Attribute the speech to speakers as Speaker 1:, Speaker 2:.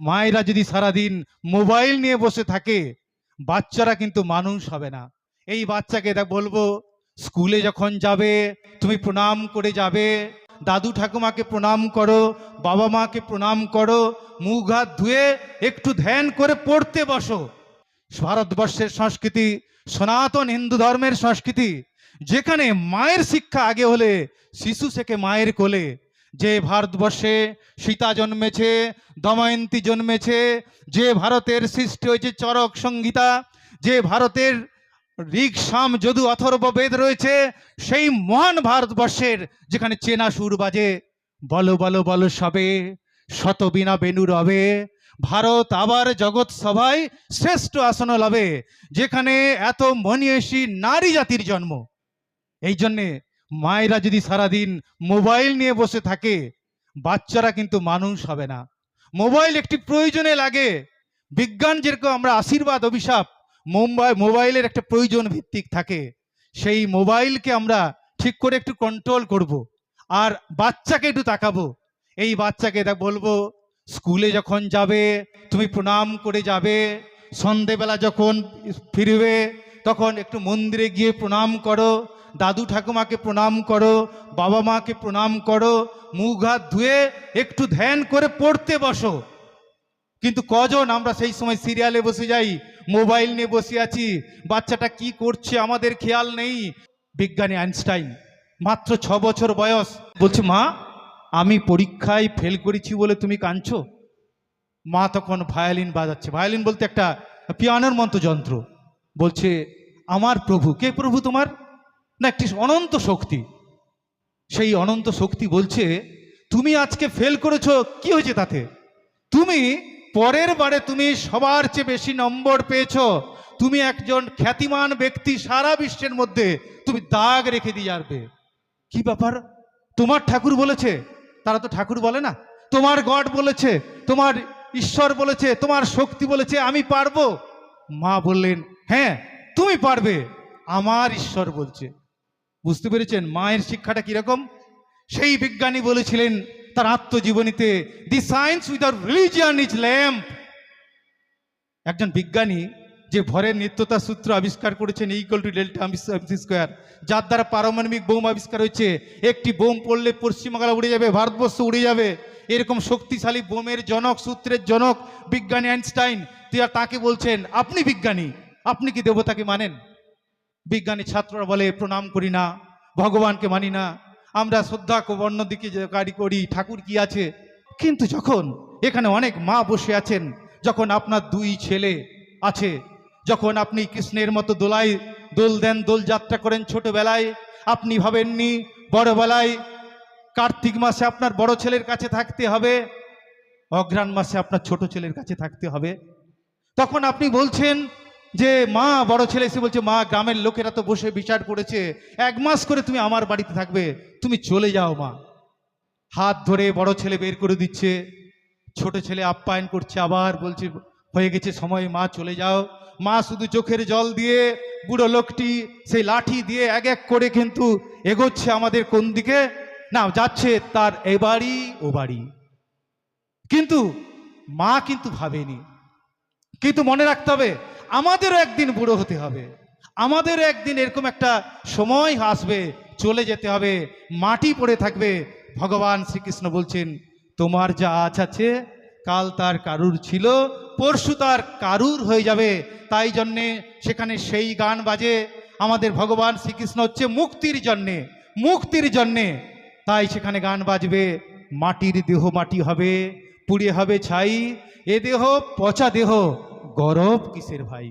Speaker 1: মায়েরা যদি সারাদিন মোবাইল নিয়ে বসে থাকে, বাচ্চারা কিন্তু মানুষ হবে না। এই বাচ্চাকে বলব, স্কুলে যখন যাবে, তুমি প্রণাম করে যাবে, দাদু ঠাকুমাকে প্রণাম করো, বাবা মাকে প্রণাম করো, মুখ হাত ধুয়ে একটু ধ্যান করে পড়তে বসো। ভারতবর্ষের সংস্কৃতি, সনাতন হিন্দু ধর্মের সংস্কৃতি, যেখানে মায়ের শিক্ষা আগে হলে, শিশু থেকে মায়ের কোলে। যে ভারতবর্ষে সীতা জন্মেছে, দময়ন্তী জন্মেছে, যে ভারতের সৃষ্টি হয়েছে চরক সংহিতা যে ভারতের ঋগ সাম যদু অথর্ব বেদ রয়েছে, সেই মহান ভারতবর্ষের যেখানে চেনা সুর বাজে, বলো বলো বলো সবে, শত বিনা বেনু রবে, ভারত আবার জগৎ সভায় শ্রেষ্ঠ আসন লবে, যেখানে এত মনীয়সী নারী জাতির জন্ম। এই জন্যে মায়েরা যদি সারাদিন মোবাইল নিয়ে বসে থাকে, বাচ্চারা কিন্তু মানুষ হবে না। মোবাইল একটি প্রয়োজনে লাগে। বিজ্ঞান যেরকম আমরা আশীর্বাদ, অভিশাপ, মুম্বাই, মোবাইলের একটা প্রয়োজন ভিত্তিক থাকে। সেই মোবাইলকে আমরা ঠিক করে একটু কন্ট্রোল করব। আর বাচ্চাকে একটু তাকাবো। এই বাচ্চাকে বলব, স্কুলে যখন যাবে, তুমি প্রণাম করে যাবে, সন্ধেবেলা যখন ফিরবে তখন একটু মন্দিরে গিয়ে প্রণাম করো, দাদু ঠাকুমাকে প্রণাম করো, বাবা মাকে প্রণাম করো, মুখ হাত ধুয়ে একটু ধ্যান করে পড়তে বসো। কিন্তু কজন? আমরা সেই সময় সিরিয়ালে বসে যাই, মোবাইল নিয়ে বসে আছি, বাচ্চাটা কি করছে আমাদের খেয়াল নেই। বিজ্ঞানী আইনস্টাইন, মাত্র ছ বছর বয়স। বলছে, মা, আমি পরীক্ষায় ফেল করেছি বলে তুমি কাঁদছো? মা তখন ভায়োলিন বাজাচ্ছে। ভায়োলিন বলতে একটা পিয়ানোর মতো যন্ত্র। বলছে, আমার প্রভু, কে প্রভু তোমার? না, একটি অনন্ত শক্তি। সেই অনন্ত শক্তি বলছে, তুমি আজকে ফেল করেছ, কি হয়েছে তাতে? তুমি, পরের বারে তুমি সবার চেয়ে বেশি নম্বর পেয়েছ। তুমি একজন খ্যাতিমান ব্যক্তি সারা বিশ্বের মধ্যে। তুমি দাগ রেখে দিয়ে যাবে কি ব্যাপার? তোমার ঠাকুর বলেছে? তারা তো ঠাকুর বলে না। তোমার গড বলেছে, তোমার ঈশ্বর বলেছে, তোমার শক্তি বলেছে, আমি পারব। মা বললেন হ্যাঁ তুমি পারবে। আমার ঈশ্বর বলছে, বুঝতে পেরেছেন মায়ের শিক্ষাটা কীরকম? সেই বিজ্ঞানী বলেছিলেন, তার আত্মজীবনীতে the science without religion is lamp একজন বিজ্ঞানী যে ভরের নিত্যতা সূত্র আবিষ্কার করেছেন ইকুয়াল টু ডেল্টা স্কোয়ার যার দ্বারা পারমাণবিক বোম আবিষ্কার হয়েছে, একটি বোম পড়লে পশ্চিমবাংলা উড়ে যাবে, ভারতবর্ষ উড়ে যাবে। এরকম শক্তিশালী বোমের জনক, সূত্রের জনক, বিজ্ঞানী আইনস্টাইন তুই আর তাকে বলছেন, আপনি বিজ্ঞানী, আপনি কি দেবতাকে মানেন? বিজ্ঞানী ছাত্ররা বলে, প্রণাম করি না, ভগবানকে মানি না, আমরা শ্রদ্ধা অন্য দিকে গাড়ি করি, ঠাকুর কি আছে? কিন্তু যখন এখানে অনেক মা বসে আছেন, যখন আপনার দুই ছেলে আছে, যখন আপনি কৃষ্ণের মতো দোলায় দোল দেন, দোল যাত্রা করেন ছোটবেলায়, আপনি ভাবেননি, বড়বেলায় কার্তিক মাসে আপনার বড় ছেলের কাছে থাকতে হবে, অঘ্রাণ মাসে আপনার ছোট ছেলের কাছে থাকতে হবে। তখন আপনি বলছেন যে, মা, বড় ছেলে এসে বলছে, মা, গ্রামের লোকেরা তো বসে বিচার করেছে, এক মাস করে তুমি আমার বাড়িতে থাকবে, তুমি চলে যাও মা। হাত ধরে বড় ছেলে বের করে দিচ্ছে, ছোট ছেলে আপ্যায়ন করছে, আবার বলছে, হয়ে গেছে সময়, মা, চলে যাও। মা শুধু চোখের জল দিয়ে, বুড়ো লোকটি সেই লাঠি দিয়ে এক এক করে কিন্তু এগোচ্ছে আমাদের কোন দিকে? না, যাচ্ছে তার এ বাড়ি, ও বাড়ি। কিন্তু মা কিন্তু ভাবেনি। কিন্তু মনে রাখতে হবে, আমাদেরও একদিন বুড়ো হতে হবে। আমাদেরও একদিন এরকম একটা সময় আসবে, চলে যেতে হবে, মাটি পড়ে থাকবে। ভগবান শ্রীকৃষ্ণ বলছেন, তোমার যা আজ আছে, কাল তার কারুর ছিল, পরশু তার কারুর হয়ে যাবে। তাই জন্যে সেখানে সেই গান বাজে। আমাদের ভগবান শ্রীকৃষ্ণ হচ্ছে মুক্তির জন্যে মুক্তির জন্যে। তাই সেখানে গান বাজবে। মাটির দেহ মাটি হবে, পুড়ে হবে ছাই। এ দেহ পচা দেহ, গরব কিসের ভাই?